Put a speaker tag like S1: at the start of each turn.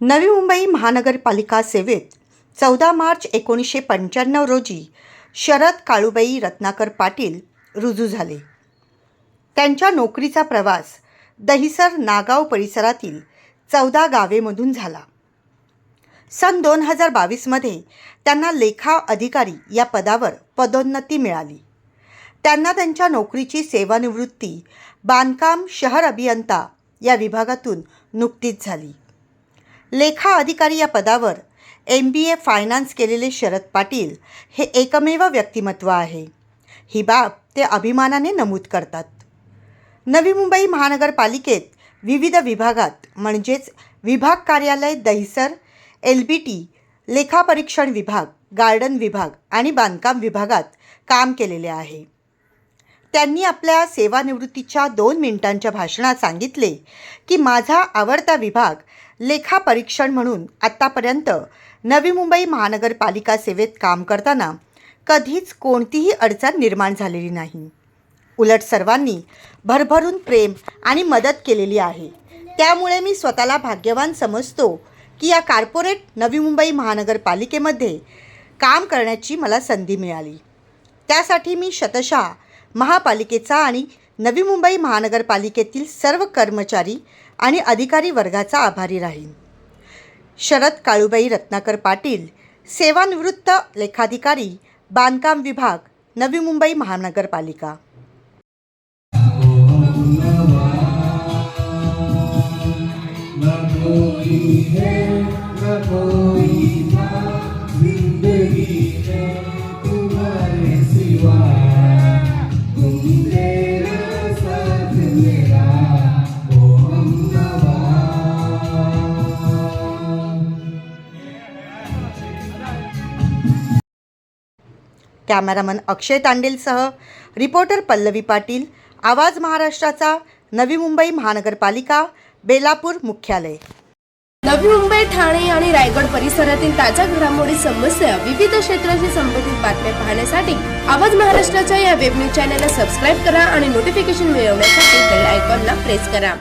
S1: नवी मुंबई महानगरपालिका सेवेत चौदा मार्च एकोणीसशे पंच्याण्णव रोजी शरद काळूबाई रत्नाकर पाटील रुजू झाले. त्यांच्या नोकरीचा प्रवास दहिसर नागाव परिसरातील चौदा गावेमधून झाला. सन दोन हजार बावीसमध्ये त्यांना लेखा अधिकारी या पदावर पदोन्नती मिळाली. त्यांना त्यांच्या नोकरीची सेवानिवृत्ती बांधकाम शहर अभियंता या विभागातून नुकतीच झाली. लेखा अधिकारी या पदावर एम बी ए फायनान्स केलेले शरद पाटील हे एकमेव व्यक्तिमत्व आहे. ही बाब ते अभिमानाने नमूद करतात. नवी मुंबई महानगरपालिकेत विविध विभागात म्हणजेच विभाग कार्यालय दहिसर एल बी टी लेखापरीक्षण विभाग गार्डन विभाग आणि बांधकाम विभागात काम केलेले आहे. त्यांनी आपल्या सेवानिवृत्तीच्या दोन मिनिटांच्या भाषणात सांगितले की माझा आवडता विभाग लेखापरीक्षण म्हणून आत्तापर्यंत नवी मुंबई महानगरपालिका सेवेत काम करताना कधीच कोणतीही अडचण निर्माण झालेली नाही. उलट सर्वांनी भरभरून प्रेम आणि मदत केलेली आहे. त्यामुळे मी स्वतःला भाग्यवान समजतो की या कार्पोरेट नवी मुंबई महानगरपालिकेमध्ये काम करण्याची मला संधी मिळाली. त्यासाठी मी शतशः महापालिकेचा आणि नवी मुंबई महानगरपालिकेतील सर्व कर्मचारी आणि अधिकारी वर्गाचा आभारी राहीन. शरद काळूबाई रत्नाकर पाटील सेवानिवृत्त लेखाधिकारी बांधकाम विभाग नवी मुंबई महानगरपालिका.
S2: न कोई है न कोई
S1: कॅमेरामन अक्षय तांडेलसह रिपोर्टर पल्लवी पाटील आवाज महाराष्ट्राचा नवी मुंबई महानगरपालिका बेलापूर मुख्यालय.
S3: नवी मुंबई ठाणे आणि रायगड परिसरातील ताज्या घडामोडी समस्या विविध क्षेत्राशी संबंधित बातम्या पाहण्यासाठी आवाज महाराष्ट्राच्या या वेब न्यूज चॅनलला सबस्क्राईब करा आणि नोटिफिकेशन मिळवण्यासाठी बेल आयकॉनला प्रेस करा.